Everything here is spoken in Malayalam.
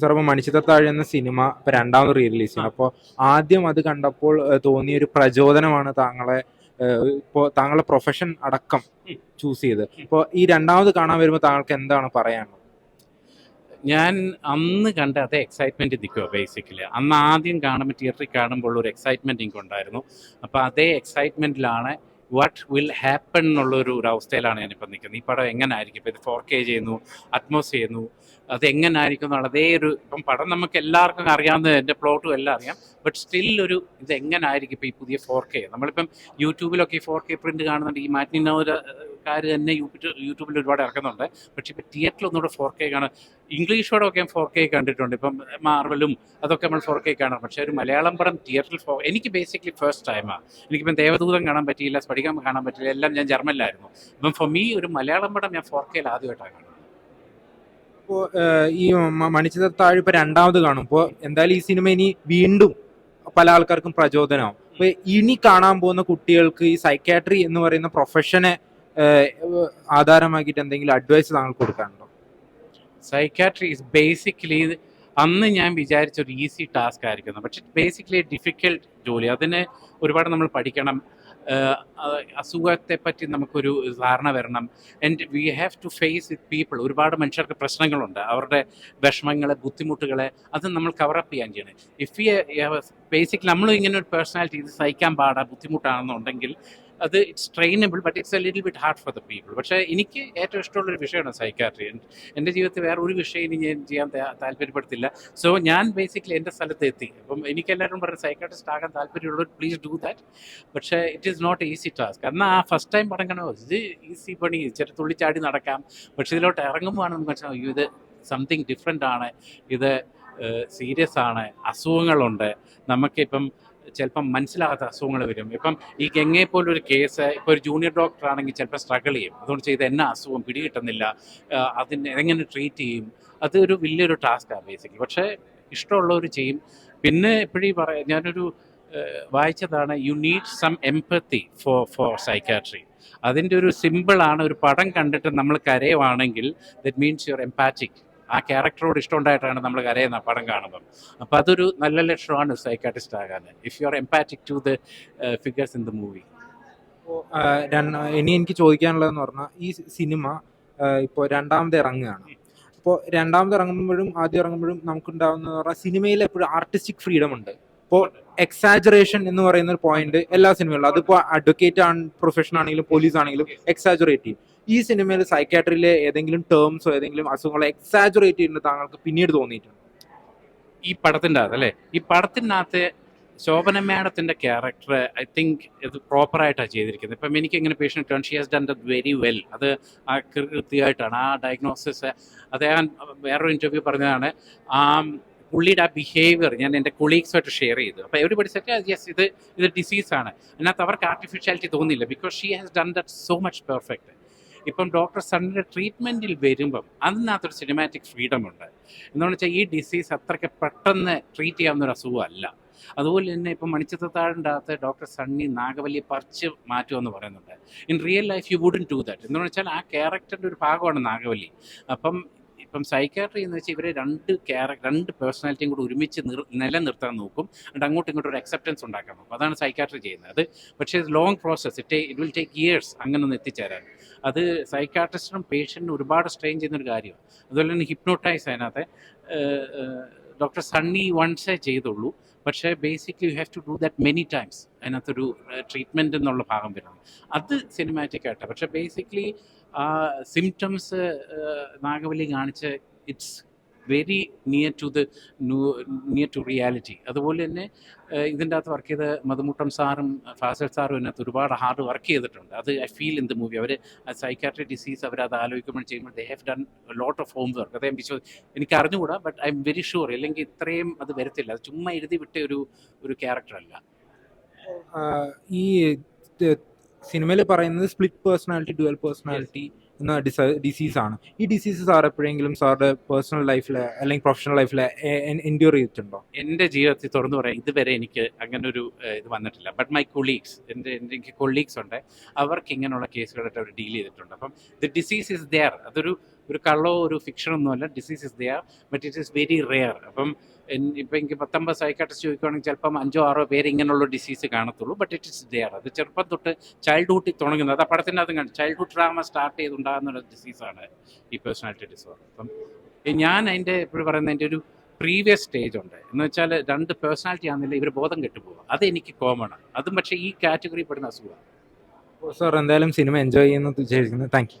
സാർ ഇപ്പോൾ മണിച്ചിത്രത്താഴ് എന്ന സിനിമ ഇപ്പൊ രണ്ടാമത് റീ റിലീസ് ചെയ്യണം. അപ്പോൾ ആദ്യം അത് കണ്ടപ്പോൾ തോന്നിയ ഒരു പ്രചോദനമാണ് താങ്കളെ ഇപ്പോ താങ്കളുടെ പ്രൊഫഷൻ അടക്കം ചൂസ് ചെയ്ത്. ഇപ്പോൾ ഈ രണ്ടാമത് കാണാൻ വരുമ്പോൾ താങ്കൾക്ക് എന്താണ് പറയാനുള്ളത്? ഞാൻ അന്ന് കണ്ട അതേ എക്സൈറ്റ്മെന്റ് നിൽക്കുക ബേസിക്കലി അന്ന് ആദ്യം കാണുമ്പോൾ തിയേറ്ററിൽ കാണുമ്പോൾ ഒരു എക്സൈറ്റ്മെന്റ് എനിക്ക് ഉണ്ടായിരുന്നു അപ്പോൾ അതേ എക്സൈറ്റ്മെന്റിലാണ് വാട്ട് വിൽ ഹാപ്പൺ എന്നുള്ളൊരു ഒരു അവസ്ഥയിലാണ് ഞാനിപ്പോൾ നിൽക്കുന്നത്. ഈ പടം എങ്ങനെ ആയിരിക്കും ഇപ്പോൾ ഇത് ഫോർ കെ ചെയ്യുന്നു അറ്റ്മോസ് ചെയ്യുന്നു അത് എങ്ങനെ ആയിരിക്കും എന്നുള്ള അതേ ഒരു ഇപ്പം പടം നമുക്ക് എല്ലാവർക്കും അറിയാവുന്ന എന്റെ പ്ലോട്ടും എല്ലാം അറിയാം. ബട്ട് സ്റ്റിൽ ഒരു ഇത് എങ്ങനെ ആയിരിക്കും ഇപ്പോൾ ഈ പുതിയ ഫോർ കെ നമ്മളിപ്പം യൂട്യൂബിലൊക്കെ ഈ ഫോർ കെ പ്രിന്റ് കാണുന്നുണ്ട്. ഈ മാറ്റിനോരക്കാർ തന്നെ യൂട്യൂബ് യൂട്യൂബിൽ ഒരുപാട് ഇറക്കുന്നുണ്ട്. പക്ഷേ ഇപ്പോൾ തിയേറ്ററിൽ ഒന്നുകൂടെ ഫോർ കെ കാണാൻ ഇംഗ്ലീഷോടൊക്കെ ഫോർ കെ കണ്ടിട്ടുണ്ട്. ഇപ്പം മാർവലും അതൊക്കെ നമ്മൾ ഫോർ കെ കാണാം. പക്ഷേ ഒരു മലയാളം പടം തിയേറ്ററിൽ ഫോർ എനിക്ക് ബേസിക്കലി ഫസ്റ്റ് ടൈമാണ് എനിക്കിപ്പം ദേവദൂതം കാണാൻ പറ്റിയില്ല സ്പടികം കാണാൻ പറ്റില്ല എല്ലാം ഞാൻ ജർമ്മനിലായിരുന്നു. അപ്പം ഫോർ മീ ഒരു മലയാളം പടം ഞാൻ ഫോർ കെയിൽ ആദ്യമായിട്ടാണ് കാണുന്നത്. ഇപ്പോൾ ഈ മണിച്ചിത്രത്താഴ് ഇപ്പൊ രണ്ടാമത് കാണും. ഇപ്പോൾ എന്തായാലും ഈ സിനിമ ഇനി വീണ്ടും പല ആൾക്കാർക്കും പ്രചോദനമാവും. അപ്പൊ ഇനി കാണാൻ പോകുന്ന കുട്ടികൾക്ക് ഈ സൈക്കാട്രി എന്ന് പറയുന്ന പ്രൊഫഷനെ ആധാരമാക്കിയിട്ട് എന്തെങ്കിലും അഡ്വൈസ് താങ്കൾ കൊടുക്കാനുണ്ടോ? സൈക്കാട്രി ഇസ് ബേസിക്കലി അന്ന് ഞാൻ വിചാരിച്ച ഒരു ഈസി ടാസ്ക് ആയിരിക്കും പക്ഷെ ബേസിക്കലി ഡിഫിക്കൽട്ട് ജോലി. അതിന് ഒരുപാട് നമ്മൾ പഠിക്കണം. അസുഖത്തെ പറ്റി നമുക്കൊരു ധാരണ വരണം. And we have to face with people ഒരുപാട് മനുഷ്യർക്ക് പ്രശ്നങ്ങളുണ്ട്. അവരുടെ വിഷമങ്ങളെ ബുദ്ധിമുട്ടുകളെ അത് നമ്മൾ കവറപ്പ് ചെയ്യാൻ ചെയ്യണം. ഇഫ് യു ബേസിക്കലി നമ്മളും ഇങ്ങനെ ഒരു പേഴ്സണാലിറ്റി ഇത് സഹിക്കാൻ പാടാ ബുദ്ധിമുട്ടാണെന്നുണ്ടെങ്കിൽ അത് it's trainable but it's a little bit hard for the people പക്ഷേ എനിക്ക് ഏറ്റവും ഇഷ്ടമുള്ള ഒരു വിഷയമാണ് സൈക്കാട്രി എന്റെ ജീവിതത്തിൽ വേറെ ഒരു വിഷയം ഇനി ഞാൻ ചെയ്യാൻ താല്പര്യപ്പെടുത്തില്ല. സോ ഞാൻ ബേസിക്കലി എന്റെ സ്ഥലത്ത് എത്തി. അപ്പം എനിക്ക് എല്ലാവരും പറഞ്ഞു സൈക്കാട്രിസ്റ്റ് ആകാൻ താല്പര്യമുള്ളവർ പ്ലീസ് ഡു ദാറ്റ് പക്ഷേ it is not easy task എന്നാൽ ആ ഫസ്റ്റ് ടൈം പടങ്ങണോ ഇത് ഈസി പണി ചെറിയ തുള്ളിച്ചാടി നടക്കാം. പക്ഷെ ഇതിലോട്ട് ഇറങ്ങുമ്പോഴാണ് നമുക്ക് അയ്യോ, ഇത് സംതിങ് ഡിഫറെന്റ് ആണ്. ഇത് സീരിയസ് ആണ്. അസുഖങ്ങളുണ്ട്. നമുക്കിപ്പം ചിലപ്പം മനസ്സിലാകാത്ത അസുഖങ്ങൾ വരും. ഇപ്പം ഈ ഗംഗയെ പോലൊരു കേസ് ഇപ്പോൾ ഒരു ജൂനിയർ ഡോക്ടർ ആണെങ്കിൽ ചിലപ്പോൾ സ്ട്രഗിൾ ചെയ്യും. അതുകൊണ്ട് ചെയ്ത് എന്നാ അസുഖം? പിടികിട്ടുന്നില്ല. അതിന് എങ്ങനെ ട്രീറ്റ് ചെയ്യും? അതൊരു വലിയൊരു ടാസ്ക്കാണ് ബേസിക്കലി പക്ഷേ ഇഷ്ടമുള്ളവർ ചെയ്യും. പിന്നെ എപ്പോഴും പറയാം ഞാനൊരു വായിച്ചതാണ് you need some empathy for for psychiatry അതിന്റെ ഒരു സിമ്പിളാണ് ഒരു പടം കണ്ടിട്ട് നമ്മൾ കരയുവാണെങ്കിൽ ദറ്റ് മീൻസ് യുവർ എംപാറ്റിക് ആ ക്യാരക്ടറോട് ഇഷ്ടമുണ്ടായിട്ടാണ് നമ്മൾ കരയുന്ന പടം കാണുന്നത്. അപ്പം അതൊരു നല്ല ലക്ഷണമാണ് സൈക്കാട്രിസ്റ്റ് ആകാൻ if you are empathic to the figures in the movie ഇനി എനിക്ക് ചോദിക്കാനുള്ളതെന്ന് പറഞ്ഞാൽ ഈ സിനിമ ഇപ്പോൾ രണ്ടാമത് ഇറങ്ങുകയാണ്. അപ്പോൾ രണ്ടാമത് ഇറങ്ങുമ്പോഴും ആദ്യം ഇറങ്ങുമ്പോഴും നമുക്കുണ്ടാവുന്ന പറഞ്ഞാൽ സിനിമയിൽ എപ്പോഴും ആർട്ടിസ്റ്റിക് ഫ്രീഡം ഉണ്ട്. ഇപ്പോൾ എക്സാജറേഷൻ എന്ന് പറയുന്ന ഒരു പോയിന്റ് എല്ലാ സിനിമകളിലും അതിപ്പോൾ അഡ്വക്കേറ്റ് ആണ് പ്രൊഫഷൻ ആണെങ്കിലും പോലീസ് ആണെങ്കിലും എക്സാജറേറ്റ് ചെയ്യും. ഈ സിനിമയിൽ സൈക്കാട്രിയിലെ ഏതെങ്കിലും ടേംസോ ഏതെങ്കിലും അസുഖങ്ങളോ എക്സാജറേറ്റ് ചെയ്യുന്നത് താങ്കൾക്ക് പിന്നീട് തോന്നിയിട്ടുണ്ട്? ഈ പടത്തിന്റെ അകത്ത് അല്ലേ? ഈ പടത്തിനകത്ത് ശോഭന മാഡത്തിന്റെ ക്യാരക്ടർ ഐ തിങ്ക് ഇത് പ്രോപ്പറായിട്ടാണ് ചെയ്തിരിക്കുന്നത്. ഇപ്പം എനിക്ക് ഇങ്ങനെ patient turn she has done the very well അത് ആ കൃത്യമായിട്ടാണ്. ആ ഡയഗ്നോസിസ് അദ്ദേഹം വേറൊരു ഇന്റർവ്യൂ പറഞ്ഞതാണ്. ആ പുള്ളിയുടെ ആ ബിഹേവിയർ ഞാൻ എന്റെ കൊളീഗ്സുമായിട്ട് ഷെയർ ചെയ്തു. അപ്പോൾ എവിടെ യെസ് ഇത് ഇത് ഡിസീസാണ് അതിനകത്ത് അവർക്ക് ആർട്ടിഫിഷ്യാലിറ്റി തോന്നില്ല because she has done that so much perfect ഇപ്പം ഡോക്ടർ സണ്ണിന്റെ ട്രീറ്റ്മെന്റിൽ വരുമ്പം അതിനകത്തൊരു സിനിമാറ്റിക് ഫ്രീഡം ഉണ്ട്. എന്താണെന്ന് വെച്ചാൽ ഈ ഡിസീസ് അത്രയ്ക്ക് പെട്ടെന്ന് ട്രീറ്റ് ചെയ്യാവുന്ന ഒരു അസുഖമല്ല അതുപോലെ തന്നെ ഇപ്പം മണിച്ചിത്രത്താഴിന്റെ ഡോക്ടർ സണ്ണി നാഗവല്ലിയെ പറിച്ച് മാറ്റുമെന്ന് പറയുന്നുണ്ട്. In real life you wouldn't to that എന്താണെന്ന് വെച്ചാൽ ആ ക്യാരക്ടറിന്റെ ഒരു ഭാഗമാണ് നാഗവല്ലി. അപ്പം ഇപ്പം സൈക്കാട്രി എന്ന് വെച്ചാൽ ഇവരെ രണ്ട് ക്യാരക്ടർ രണ്ട് പേഴ്സണാലിറ്റിയും കൂടി ഒരുമിച്ച് നിർ നിലനിർത്താൻ നോക്കും. എന്നിട്ട് അങ്ങോട്ടും ഇങ്ങോട്ടും ഒരു അക്സെപ്റ്റൻസ് ഉണ്ടാക്കാൻ നോക്കും. അതാണ് സൈക്കാട്രി ചെയ്യുന്നത്. അത് പക്ഷേ long process it it will take years അങ്ങനെ ഒന്ന് എത്തിച്ചേരാൻ. അത് സൈക്കാട്രിസ്റ്റിനും പേഷ്യന്റിനും ഒരുപാട് സ്ട്രെയിൻ ചെയ്യുന്നൊരു കാര്യമാണ്. അതുപോലെ തന്നെ ഹിപ്നോട്ടൈസ് അതിനകത്ത് ഡോക്ടർ സണ്ണി വൺസേ ചെയ്തുള്ളൂ. പക്ഷേ basically you have to do that many times അതിനകത്തൊരു ട്രീറ്റ്മെന്റ് എന്നുള്ള ഭാഗം വരുന്നത്. അത് സിനിമാറ്റിക് ആയിട്ടാണ് പക്ഷേ ബേസിക്കലി സിംറ്റംസ് നാഗവലി കാണിച്ച് it's very near to the near to reality അതുപോലെ തന്നെ ഇതിന്റെ അകത്ത് വർക്ക് ചെയ്ത മധുമുട്ടം സാറും ഫാസൽ സാറും ഇതിനകത്ത് ഒരുപാട് ഹാർഡ് വർക്ക് ചെയ്തിട്ടുണ്ട്. അത് I feel in the movie our psychiatry disease അവരത് ആലോചിക്കുമ്പോൾ ചെയ്യുമ്പോൾ they have done lot of home work അദ്ദേഹം വിശ്വ എനിക്ക് അറിഞ്ഞുകൂടാ but I'm very sure അല്ലെങ്കിൽ ഇത്രയും അത് വരത്തില്ല. അത് ചുമ്മാ എഴുതി വിട്ട ഒരു ഒരു ക്യാരക്ടർ അല്ല. ആഹ് ഈ സിനിമയിൽ പറയുന്നത് സ്പ്ലിറ്റ് പേഴ്സണാലിറ്റി ഡുവൽ പേഴ്സണാലിറ്റി എന്ന ഡിസ ഡിസീസാണ് ഈ ഡിസീസ് സാർ എപ്പോഴെങ്കിലും സാറുടെ പേഴ്സണൽ ലൈഫിൽ അല്ലെങ്കിൽ പ്രൊഫഷണൽ ലൈഫിൽ എൻഡ്യൂർ ചെയ്തിട്ടുണ്ടോ? എന്റെ ജീവിതത്തിൽ തുറന്നു പറയാം ഇതുവരെ എനിക്ക് അങ്ങനെ ഒരു ഇത് വന്നിട്ടില്ല. ബട്ട് മൈ കൊളീഗ്സ് എന്റെ എനിക്ക് കൊളീഗ്സ് ഉണ്ട്. അവർക്ക് ഇങ്ങനെയുള്ള കേസുകളായിട്ട് അവർ ഡീൽ ചെയ്തിട്ടുണ്ട്. അപ്പം ദി ഡിസീസ് ഇസ് ദെയർ അതൊരു ഒരു കള്ളോ ഒരു ഫിക്ഷനൊന്നുമല്ല disease is there but it is very rare അപ്പം ഇപ്പം എനിക്ക് പത്തൊമ്പത് സൈക്കാട്രിസ്റ്റ് ചോദിക്കുകയാണെങ്കിൽ ചിലപ്പം അഞ്ചോ ആറോ പേര് ഇങ്ങനെയുള്ള ഡിസീസ് കാണത്തുള്ളൂ ബട്ട് ഇറ്റ് ഇസ് ദയർ അത് ചെറുപ്പം തൊട്ട് ചൈൽഡ്ഹുഡിൽ തുടങ്ങുന്നത്. അത് ആ പടത്തിന്റെ അത് കണ്ടു ചൈൽഡ്ഹുഡ് ഡ്രാമ സ്റ്റാർട്ട് ചെയ്തുണ്ടാകുന്ന ഡിസീസാണ് ഈ പേഴ്സണാലിറ്റി ഡിസോർഡർ അപ്പം ഞാൻ അതിന്റെ എപ്പോഴും പറയുന്നത് എന്റെ ഒരു പ്രീവിയസ് സ്റ്റേജ് ഉണ്ട്. എന്ന് വെച്ചാൽ രണ്ട് പേഴ്സണാലിറ്റി ആണെന്നില്ല ഇവർ ബോധം കെട്ടുപോകും അത് എനിക്ക് കോമൺ ആണ്. അതും പക്ഷേ ഈ കാറ്റഗറി പെടുന്ന അസുഖമാണ്. സാർ എന്തായാലും സിനിമ എൻജോയ് ചെയ്യുന്നു വിചാരിക്കുന്നു. Thank you